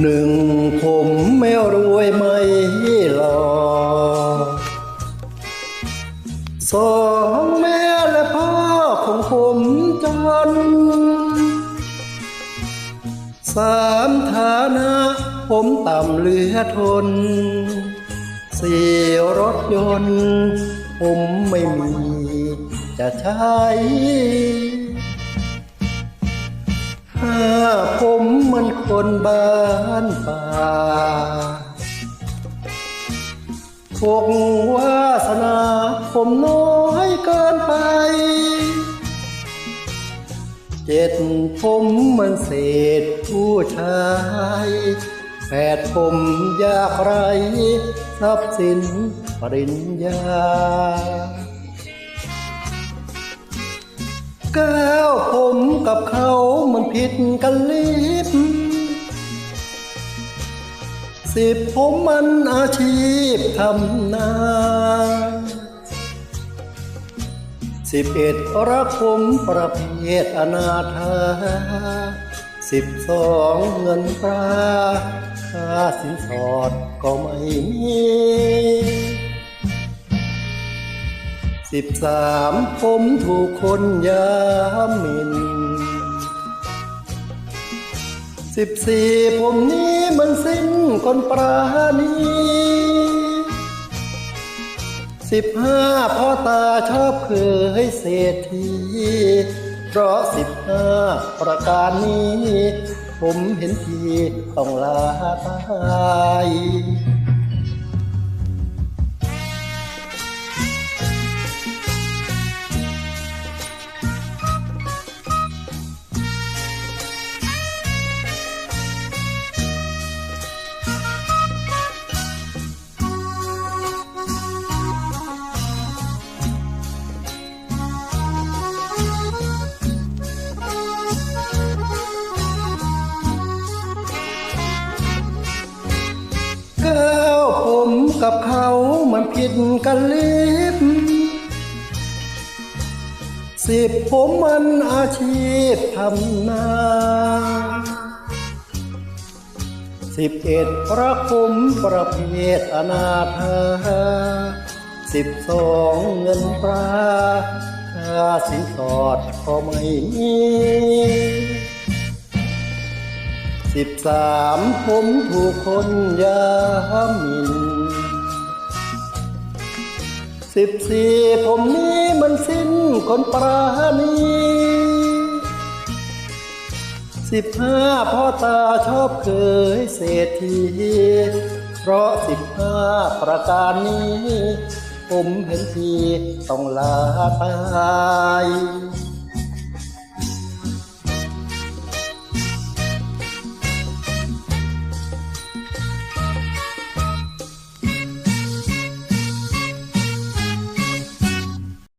หนึ่งผมไม่รวยไม่หล่อสองแม่และพ่อของผมจนสามฐานะผมต่ำเหลือทนสี่รถยนต์ ผมไม่มีจะใช้ ห้าผมมันคนบ้านป่าหกวาสนาผมน้อยเกินไป เจ็ดผมมันเศษผู้ชายแปดผมยากไรทรัพย์สินปริญญาเก้าผมกับเขา ดกันลิบสิบผมมันอาชีพทำนาสิบเอ็ดรักผมประเภทอนาถาสิบสองเงินตราค่าสินสอดก็ไม่มีสิบสามผมถูกคนยามมิน สิบสี่ผมนี้มันสิ้นคนปราณีสิบห้าพ่อตาชอบเคยเศรษฐีเพราะสิบห้าประการนี้ ผมเห็นทีต้องลาตาย กับเขามันผิดกันลิบสิบผมมันอาชีพทำนาสิบเอ็ดรักผมประเภทอนาถาสิบสองเงินตราค่าสินสอดก็ไม่มีสิบสามผมถูกคนยาหมิน สิบสี่ผมนี้มันสิ้นคนปราณีสิบห้าพ่อตาชอบเคยเศรษฐีเพราะสิบห้าประการนี้ ผมเห็นทีต้องลาตาย